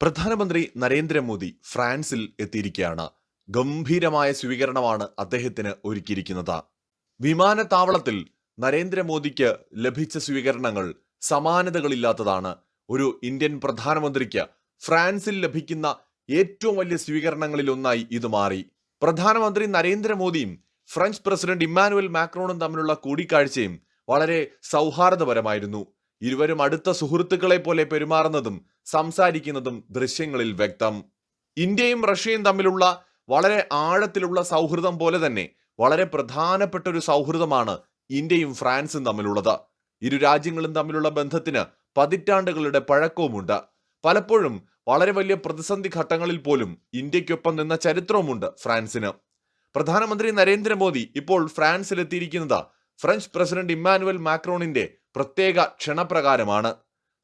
പ്രധാനമന്ത്രി നരേന്ദ്രമോദി ഫ്രാൻസിൽ എത്തിയിരിക്കുകയാണ് ഗംഭീരമായ സ്വീകരണമാണ് അദ്ദേഹത്തിന് ഒരുക്കിയിരിക്കുന്നത്. വിമാനത്താവളത്തിൽ നരേന്ദ്രമോദിക്ക് ലഭിച്ച സ്വീകരണങ്ങൾ സമാനതകളില്ലാത്തതാണ്. ഒരു ഇന്ത്യൻ പ്രധാനമന്ത്രിക്ക് ഫ്രാൻസിൽ ലഭിക്കുന്ന ഏറ്റവും വലിയ സ്വീകരണങ്ങളിൽ ഒന്നായി ഇത് മാറി. പ്രധാനമന്ത്രി നരേന്ദ്രമോദിയും ഫ്രഞ്ച് പ്രസിഡന്റ് ഇമ്മാനുവൽ മാക്രോണും തമ്മിലുള്ള കൂടിക്കാഴ്ചയും വളരെ സൗഹാർദ്ദപരമായിരുന്നു. ഇരുവരും അടുത്ത സുഹൃത്തുക്കളെ പോലെ പെരുമാറുന്നതും സംസാരിക്കുന്നതും ദൃശ്യങ്ങളിൽ വ്യക്തം. ഇന്ത്യയും റഷ്യയും തമ്മിലുള്ള വളരെ ആഴത്തിലുള്ള സൗഹൃദം പോലെ തന്നെ വളരെ പ്രധാനപ്പെട്ട ഒരു സൗഹൃദമാണ് ഇന്ത്യയും ഫ്രാൻസും തമ്മിലുള്ളത്. ഇരു രാജ്യങ്ങളും തമ്മിലുള്ള ബന്ധത്തിന് പതിറ്റാണ്ടുകളുടെ പഴക്കവുമുണ്ട്. പലപ്പോഴും വളരെ വലിയ പ്രതിസന്ധി ഘട്ടങ്ങളിൽ പോലും ഇന്ത്യക്കൊപ്പം നിന്ന ചരിത്രവുമുണ്ട് ഫ്രാൻസിന്. പ്രധാനമന്ത്രി നരേന്ദ്രമോദി ഇപ്പോൾ ഫ്രാൻസിലെത്തിയിരിക്കുന്നത് ഫ്രഞ്ച് പ്രസിഡന്റ് ഇമ്മാനുവൽ മാക്രോണിന്റെ പ്രത്യേക ക്ഷണപ്രകാരമാണ്.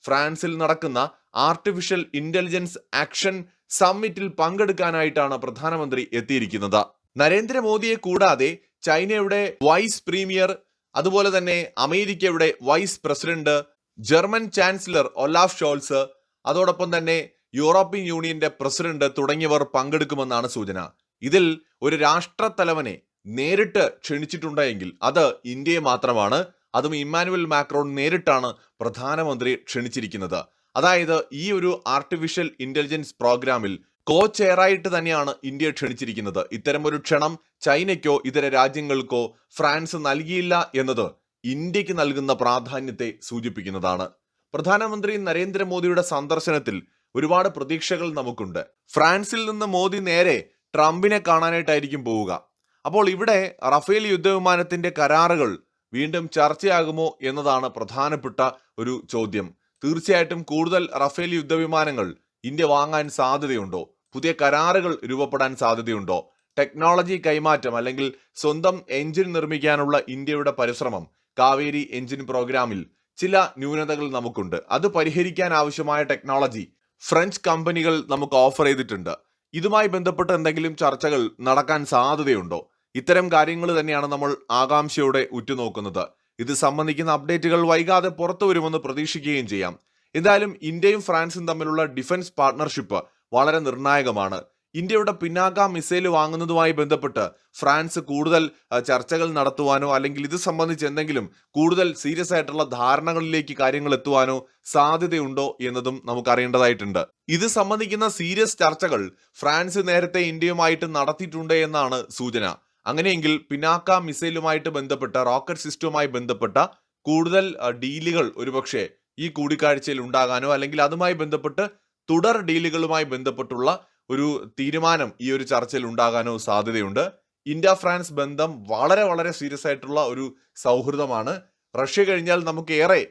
ഫ്രാൻസിൽ നടക്കുന്ന ആർട്ടിഫിഷ്യൽ ഇന്റലിജൻസ് ആക്ഷൻ സമ്മിറ്റിൽ പങ്കെടുക്കാനായിട്ടാണ് പ്രധാനമന്ത്രി എത്തിയിരിക്കുന്നത്. നരേന്ദ്രമോദിയെ കൂടാതെ ചൈനയുടെ വൈസ് പ്രീമിയർ അതുപോലെ തന്നെ അമേരിക്കയുടെ vice president German chancellor Olaf Scholz അതോടൊപ്പം തന്നെ യൂറോപ്യൻ യൂണിയന്റെ പ്രസിഡന്റ് തുടങ്ങിയവർ പങ്കെടുക്കുമെന്നാണ് സൂചന. ഇതിൽ ഒരു രാഷ്ട്രത്തലവനെ നേരിട്ട് ക്ഷണിച്ചിട്ടുണ്ടെങ്കിൽ അത് ഇന്ത്യയെ മാത്രമാണ് അതും ഇമ്മാനുവൽ മാക്രോൺ നേരിട്ടാണ് പ്രധാനമന്ത്രി ക്ഷണിച്ചിരിക്കുന്നത്. അതായത് ഈ ഒരു ആർട്ടിഫിഷ്യൽ ഇന്റലിജൻസ് പ്രോഗ്രാമിൽ കോ ചെയറായിട്ട് തന്നെയാണ് ഇന്ത്യ ക്ഷണിച്ചിരിക്കുന്നത്. ഇത്തരമൊരു ക്ഷണം ചൈനയ്ക്കോ ഇതര രാജ്യങ്ങൾക്കോ ഫ്രാൻസ് നൽകിയില്ല എന്നത് ഇന്ത്യയ്ക്ക് നൽകുന്ന പ്രാധാന്യത്തെ സൂചിപ്പിക്കുന്നതാണ്. പ്രധാനമന്ത്രി നരേന്ദ്രമോദിയുടെ സന്ദർശനത്തിൽ ഒരുപാട് പ്രതീക്ഷകൾ നമുക്കുണ്ട്. ഫ്രാൻസിൽ നിന്ന് മോദി നേരെ ട്രംപിനെ കാണാനായിട്ടായിരിക്കും പോവുക. അപ്പോൾ ഇവിടെ റഫേൽ യുദ്ധവിമാനത്തിന്റെ കരാറുകൾ വീണ്ടും ചർച്ചയാകുമോ എന്നതാണ് പ്രധാനപ്പെട്ട ഒരു ചോദ്യം. തീർച്ചയായിട്ടും കൂടുതൽ റഫേൽ യുദ്ധവിമാനങ്ങൾ ഇന്ത്യ വാങ്ങാൻ സാധ്യതയുണ്ടോ? പുതിയ കരാറുകൾ രൂപപ്പെടാൻ സാധ്യതയുണ്ടോ? ടെക്നോളജി കൈമാറ്റം അല്ലെങ്കിൽ സ്വന്തം എഞ്ചിൻ നിർമ്മിക്കാനുള്ള ഇന്ത്യയുടെ പരിശ്രമം കാവേരി എഞ്ചിൻ പ്രോഗ്രാമിൽ ചില ന്യൂനതകൾ നമുക്കുണ്ട്. അത് പരിഹരിക്കാൻ ആവശ്യമായ ടെക്നോളജി ഫ്രഞ്ച് കമ്പനികൾ നമുക്ക് ഓഫർ ചെയ്തിട്ടുണ്ട്. ഇതുമായി ബന്ധപ്പെട്ട് എന്തെങ്കിലും ചർച്ചകൾ നടക്കാൻ സാധ്യതയുണ്ടോ? ഇത്തരം കാര്യങ്ങൾ തന്നെയാണ് നമ്മൾ ആകാംക്ഷയോടെ ഉറ്റുനോക്കുന്നത്. ഇത് സംബന്ധിക്കുന്ന അപ്ഡേറ്റുകൾ വൈകാതെ പുറത്തു വരുമെന്ന് പ്രതീക്ഷിക്കുകയും ചെയ്യാം. എന്തായാലും ഇന്ത്യയും ഫ്രാൻസും തമ്മിലുള്ള ഡിഫൻസ് പാർട്ണർഷിപ്പ് വളരെ നിർണായകമാണ്. ഇന്ത്യയുടെ പിന്നാക്ക മിസൈൽ വാങ്ങുന്നതുമായി ബന്ധപ്പെട്ട് ഫ്രാൻസ് കൂടുതൽ ചർച്ചകൾ നടത്തുവാനോ അല്ലെങ്കിൽ ഇത് സംബന്ധിച്ച് എന്തെങ്കിലും കൂടുതൽ സീരിയസ് ആയിട്ടുള്ള ധാരണകളിലേക്ക് കാര്യങ്ങൾ എത്തുവാനോ സാധ്യതയുണ്ടോ എന്നതും നമുക്ക് അറിയേണ്ടതായിട്ടുണ്ട്. ഇത് സംബന്ധിക്കുന്ന സീരിയസ് ചർച്ചകൾ ഫ്രാൻസ് നേരത്തെ ഇന്ത്യയുമായിട്ട് നടത്തിയിട്ടുണ്ട് എന്നാണ് സൂചന. അങ്ങനെയെങ്കിൽ പിനാക്ക മിസൈലുമായിട്ട് ബന്ധപ്പെട്ട റോക്കറ്റ് സിസ്റ്റവുമായി ബന്ധപ്പെട്ട കൂടുതൽ ഡീലുകൾ ഒരുപക്ഷെ ഈ കൂടിക്കാഴ്ചയിൽ ഉണ്ടാകാനോ അല്ലെങ്കിൽ അതുമായി ബന്ധപ്പെട്ട് തുടർ ഡീലുകളുമായി ബന്ധപ്പെട്ടുള്ള ഒരു തീരുമാനം ഈ ഒരു ചർച്ചയിൽ ഉണ്ടാകാനോ സാധ്യതയുണ്ട്. ഇന്ത്യ ഫ്രാൻസ് ബന്ധം വളരെ വളരെ സീരിയസ് ആയിട്ടുള്ള ഒരു സൗഹൃദമാണ്. റഷ്യ കഴിഞ്ഞാൽ നമുക്ക് ഏറെ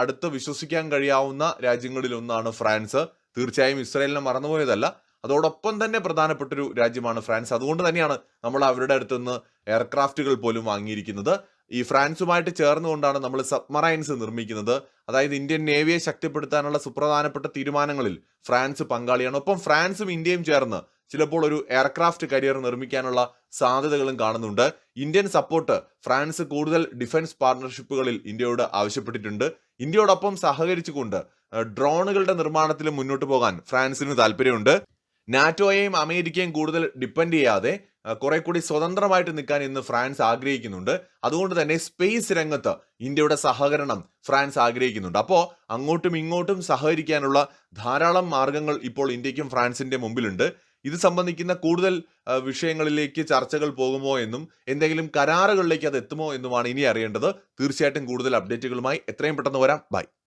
അടുത്ത് വിശ്വസിക്കാൻ കഴിയാവുന്ന രാജ്യങ്ങളിൽ ഒന്നാണ് ഫ്രാൻസ്. തീർച്ചയായും ഇസ്രായേലിനെ മറന്നുപോയതല്ല. അതോടൊപ്പം തന്നെ പ്രധാനപ്പെട്ടൊരു രാജ്യമാണ് ഫ്രാൻസ്. അതുകൊണ്ട് തന്നെയാണ് നമ്മൾ അവരുടെ അടുത്ത് നിന്ന് എയർക്രാഫ്റ്റുകൾ പോലും വാങ്ങിയിരിക്കുന്നത്. ഈ ഫ്രാൻസുമായിട്ട് ചേർന്നുകൊണ്ടാണ് നമ്മൾ സബ്മറൈൻസ് നിർമ്മിക്കുന്നത്. അതായത് ഇന്ത്യൻ നേവിയെ ശക്തിപ്പെടുത്താനുള്ള സുപ്രധാനപ്പെട്ട തീരുമാനങ്ങളിൽ ഫ്രാൻസ് പങ്കാളിയാണ്. ഒപ്പം ഫ്രാൻസും ഇന്ത്യയും ചേർന്ന് ചിലപ്പോൾ ഒരു എയർക്രാഫ്റ്റ് കരിയർ നിർമ്മിക്കാനുള്ള സാധ്യതകളും കാണുന്നുണ്ട്. ഇന്ത്യൻ സപ്പോർട്ട് ഫ്രാൻസ് കൂടുതൽ ഡിഫൻസ് പാർട്ണർഷിപ്പുകളിൽ ഇന്ത്യയോട് ആവശ്യപ്പെട്ടിട്ടുണ്ട്. ഇന്ത്യയോടൊപ്പം സഹകരിച്ചുകൊണ്ട് ഡ്രോണുകളുടെ നിർമ്മാണത്തിൽ മുന്നോട്ട് പോകാൻ ഫ്രാൻസിന് താല്പര്യമുണ്ട്. നാറ്റോയെയും അമേരിക്കയും കൂടുതൽ ഡിപ്പെൻഡ് ചെയ്യാതെ കുറെ കൂടി സ്വതന്ത്രമായിട്ട് നിൽക്കാൻ ഇന്ന് ഫ്രാൻസ് ആഗ്രഹിക്കുന്നുണ്ട്. അതുകൊണ്ട് തന്നെ സ്പേസ് രംഗത്ത് ഇന്ത്യയുടെ സഹകരണം ഫ്രാൻസ് ആഗ്രഹിക്കുന്നുണ്ട്. അപ്പോൾ അങ്ങോട്ടും ഇങ്ങോട്ടും സഹകരിക്കാനുള്ള ധാരാളം മാർഗങ്ങൾ ഇപ്പോൾ ഇന്ത്യക്കും ഫ്രാൻസിന്റെ മുമ്പിലുണ്ട്. ഇത് സംബന്ധിക്കുന്ന കൂടുതൽ വിഷയങ്ങളിലേക്ക് ചർച്ചകൾ പോകുമോ എന്നും എന്തെങ്കിലും കരാറുകളിലേക്ക് അത് എത്തുമോ എന്നുമാണ് ഇനി അറിയേണ്ടത്. തീർച്ചയായിട്ടും കൂടുതൽ അപ്ഡേറ്റുകളുമായി എത്രയും പെട്ടെന്ന് വരാം. ബൈ